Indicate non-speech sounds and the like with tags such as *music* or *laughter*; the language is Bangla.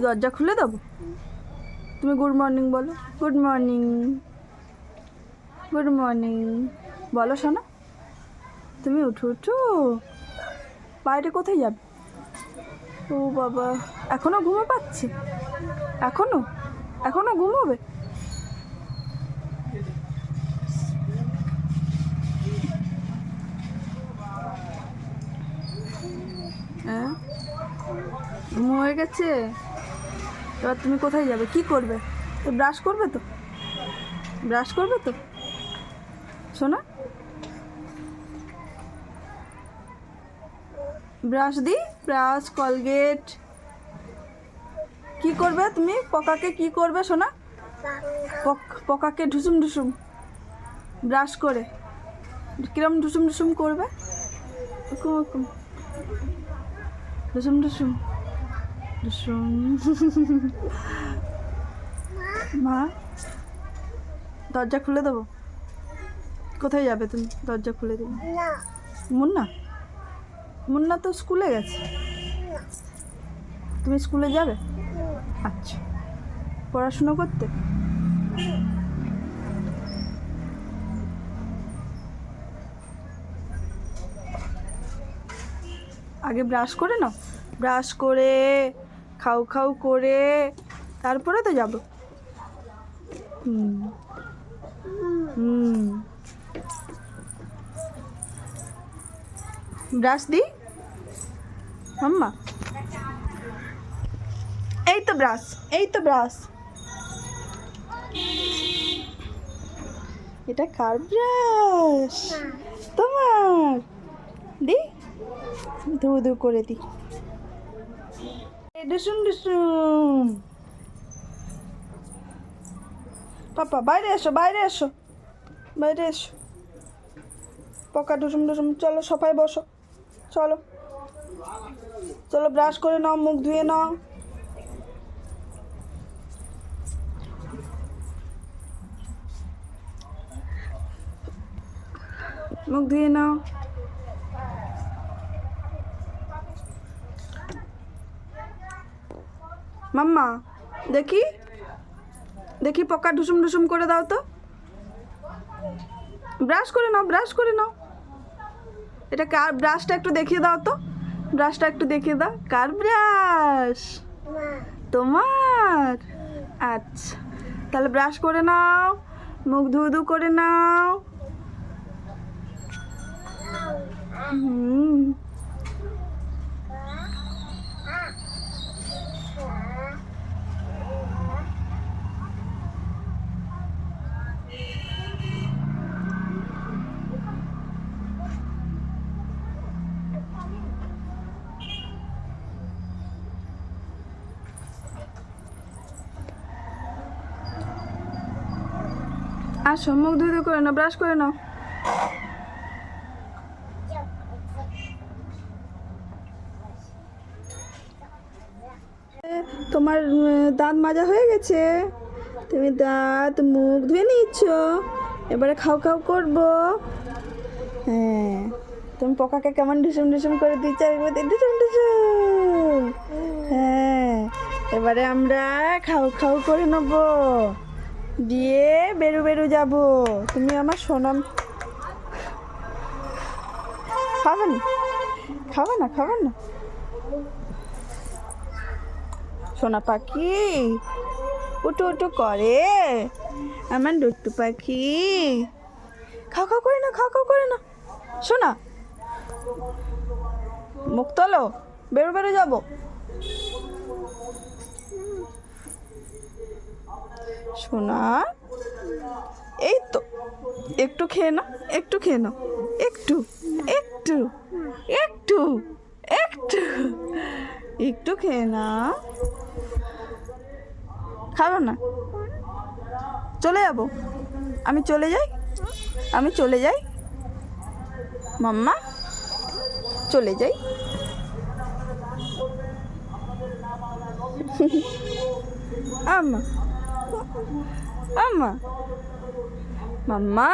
দরজা খুলে দেবো? তুমি গুড মর্নিং বলো। গুড মর্নিং গুড মর্নিং বলো শোনা। তুমি উঠো উঠো। বাইরে কোথায় যাবে? ও বাবা, এখনও ঘুমো পাচ্ছে? এখনও? এখনও ঘুমোবে? হ্যাঁ? ঘুম হয়ে গেছে? এবার তুমি কোথায় যাবে? কি করবে? তো ব্রাশ করবে তো? ব্রাশ করবে তো? শোনা। ব্রাশ দি ব্রাশ কলগেট কি করবে তুমি? পকাকে কি করবে শোনা? পক- পকাকে ঢুসুম ঢুসুম। ব্রাশ করে। কিরম ঢুসুম ঢুসুম করবে? ঢুসুম ঢুসুম। *laughs* মা? দরজা খুলে দেবো? কোথায় যাবে তুমি? দরজা খুলে দেবে। মুন্না? মুন্না তো স্কুলে গেছে। তুমি স্কুলে যাবে? আচ্ছা। পড়াশুনো করতে? আগে ব্রাশ করে নাও। ব্রাশ করে খাও খাও করে তারপরে তো যাব। হুম। হুম। ব্রাশ দি। মাম্মা। এই তো ব্রাশ, এই তো ব্রাশ। এটা কার ব্রাশ? তোমার। দি। ধু ধু করে দি। এই ডুসুম ডুসুম পাপা বাইরে এসো বাইরে এসো। বাইরে এসো। পকা ডুসুম ডুসুম চলো, সবাই বসো। চলো। চলো ব্রাশ করে নাও, মুখ ধুয়ে নাও। মুখ ধুয়ে নাও। মাম্মা, দেখি। দেখি পকা ঢুসুম ঢুসুম করে দাও তো। ব্রাশ করে নাও, ব্রাশ করে নাও। এটা কার ব্রাশটা একটু দেখিয়ে দাও তো। ব্রাশটা একটু দেখিয়ে দাও। কার ব্রাশ? তোমার? আচ্ছা। তাহলে ব্রাশ করে নাও, মুখ ধু ধু করে নাও। হুম। আসো, মুখ ধুয়ে করে নাও ব্রাশ করে নাও। তোমার দাঁত মাজা হয়ে গেছে। তুমি দাঁত, মুখ ধুয়ে নিচ্ছ। এবারে খাও খাও করব। হ্যাঁ তুমি পকাকে কেমন ঢুসুম ঢুসুম করে দিচ্ছ ঢুসুম ঢুসুম। হ্যাঁ এবারে আমরা খাও খাও করে নেব। দিয়ে বেরু বেরু যাব। তুমি আমার সোনাম খাবে না? খাবে না খাবে না? সোনা পাখি উটু উটু করে। আমার ডুট্টু পাখি। খাও খাও করে না, খাও খাও করে না। শোনা মুখ তোলো। বেরো বেরো যাব। শোনা এই তো, একটু খেয়ে নাও, একটু খেয়ে নাও, একটু একটু একটু একটু একটু খেয়ে না খাব না? চলে যাব? আমি চলে যাই? আমি চলে যাই? মাম্মা, চলে যাই? *laughs* আম্মা আম্মা মাম্মা